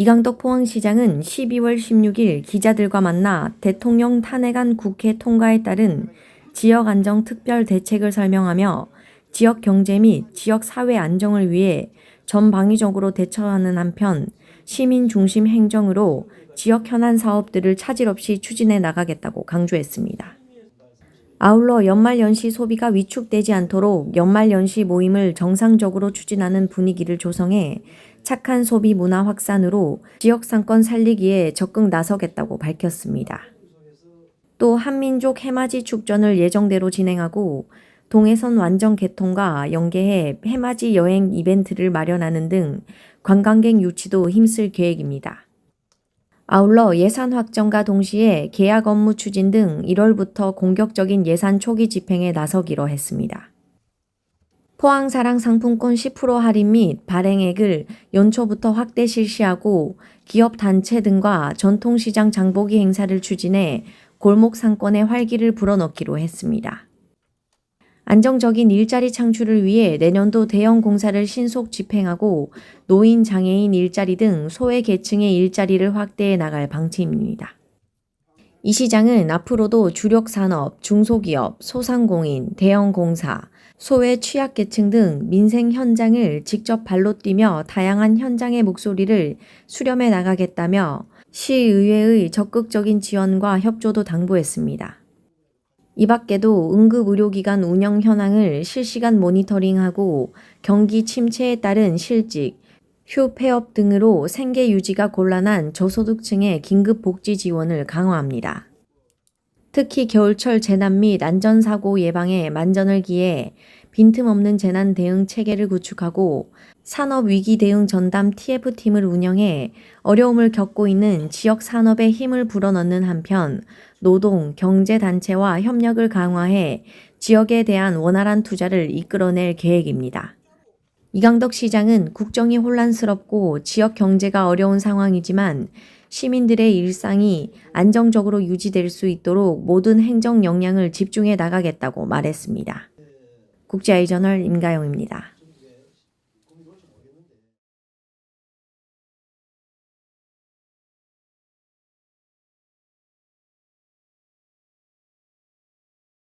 이강덕 포항시장은 12월 16일 기자들과 만나 대통령 탄핵안 국회 통과에 따른 지역 안정 특별 대책을 설명하며 지역 경제 및 지역 사회 안정을 위해 전방위적으로 대처하는 한편 시민 중심 행정으로 지역 현안 사업들을 차질 없이 추진해 나가겠다고 강조했습니다. 아울러 연말연시 소비가 위축되지 않도록 연말연시 모임을 정상적으로 추진하는 분위기를 조성해 착한 소비 문화 확산으로 지역 상권 살리기에 적극 나서겠다고 밝혔습니다. 또 한민족 해맞이 축전을 예정대로 진행하고 동해선 완전 개통과 연계해 해맞이 여행 이벤트를 마련하는 등 관광객 유치도 힘쓸 계획입니다. 아울러 예산 확정과 동시에 계약 업무 추진 등 1월부터 공격적인 예산 초기 집행에 나서기로 했습니다. 포항사랑 상품권 10% 할인 및 발행액을 연초부터 확대 실시하고 기업 단체 등과 전통시장 장보기 행사를 추진해 골목 상권의 활기를 불어넣기로 했습니다. 안정적인 일자리 창출을 위해 내년도 대형 공사를 신속 집행하고 노인, 장애인 일자리 등 소외 계층의 일자리를 확대해 나갈 방침입니다. 이 시장은 앞으로도 주력 산업, 중소기업, 소상공인, 대형 공사, 소외 취약계층 등 민생 현장을 직접 발로 뛰며 다양한 현장의 목소리를 수렴해 나가겠다며 시의회의 적극적인 지원과 협조도 당부했습니다. 이 밖에도 응급의료기관 운영 현황을 실시간 모니터링하고 경기 침체에 따른 실직, 휴 폐업 등으로 생계 유지가 곤란한 저소득층의 긴급 복지 지원을 강화합니다. 특히 겨울철 재난 및 안전사고 예방에 만전을 기해 빈틈없는 재난 대응 체계를 구축하고 산업 위기 대응 전담 TF팀을 운영해 어려움을 겪고 있는 지역 산업에 힘을 불어넣는 한편 노동, 경제 단체와 협력을 강화해 지역에 대한 원활한 투자를 이끌어낼 계획입니다. 이강덕 시장은 국정이 혼란스럽고 지역 경제가 어려운 상황이지만 시민들의 일상이 안정적으로 유지될 수 있도록 모든 행정 역량을 집중해 나가겠다고 말했습니다. 국제아이저널 임가영입니다.